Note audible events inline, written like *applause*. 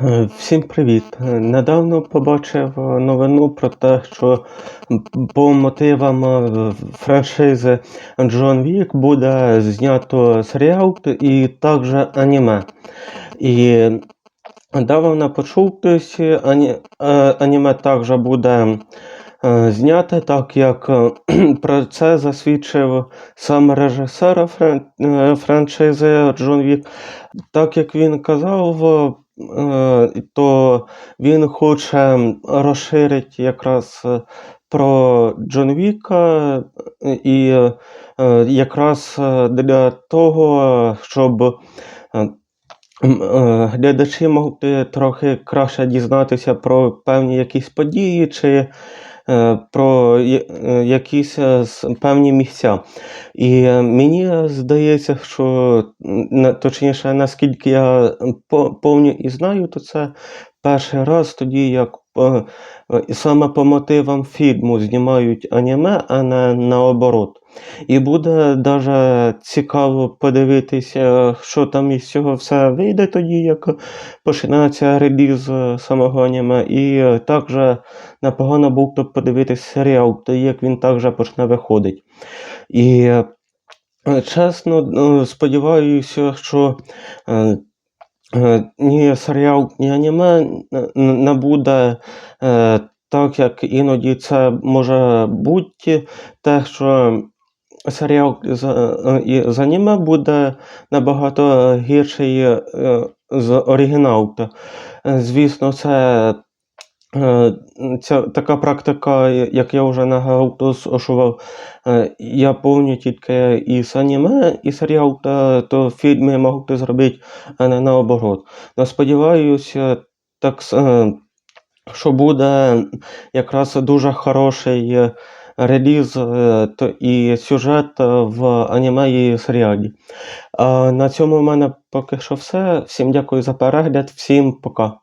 Е, Всім привіт! Е, Недавно побачив е, новину про те, що по мотивам франшизи Джон Вік буде знято серіал і також аніме. І давно почув, тобто, ані, аніме також буде зняте, так як *clears throat* про це засвідчив сам режисер франшизи Джон Вік. Так як він казав, то він хоче розширити якраз е, про Джон Віка, е, і е, якраз е, для того, щоб е, е, глядачі могли трохи краще дізнатися про певні якісь події чи е, про е, якісь е, певні місця. І е, мені здається, що точніше, наскільки я повністю і знаю, то це перший раз тоді, як е, е, саме по мотивам фільму знімають аніме, а не наоборот. І буде даже цікаво подивитися, що там із цього все вийде тоді, як починається реліз е, самого аніме. І е, також непогано був б подивитися серіал, як він також почне виходити. І чесно, сподіваюся, що ні серіал, ні аніме не буде е, так, як іноді це може бути, те, що серіал з, е, аніме буде набагато гірший е, з оригіналу. Е, Звісно, це Е, Ця така практика, як я вже наголошував, е, я повню тільки із аніме, і серіал, та, то фільми можуть зробити, не наоборот. Но сподіваюся, так, е, що буде якраз дуже хороший е, реліз е, і сюжет е, в аніме і серіалі. На цьому в мене поки що все. Всім дякую за перегляд, всім пока.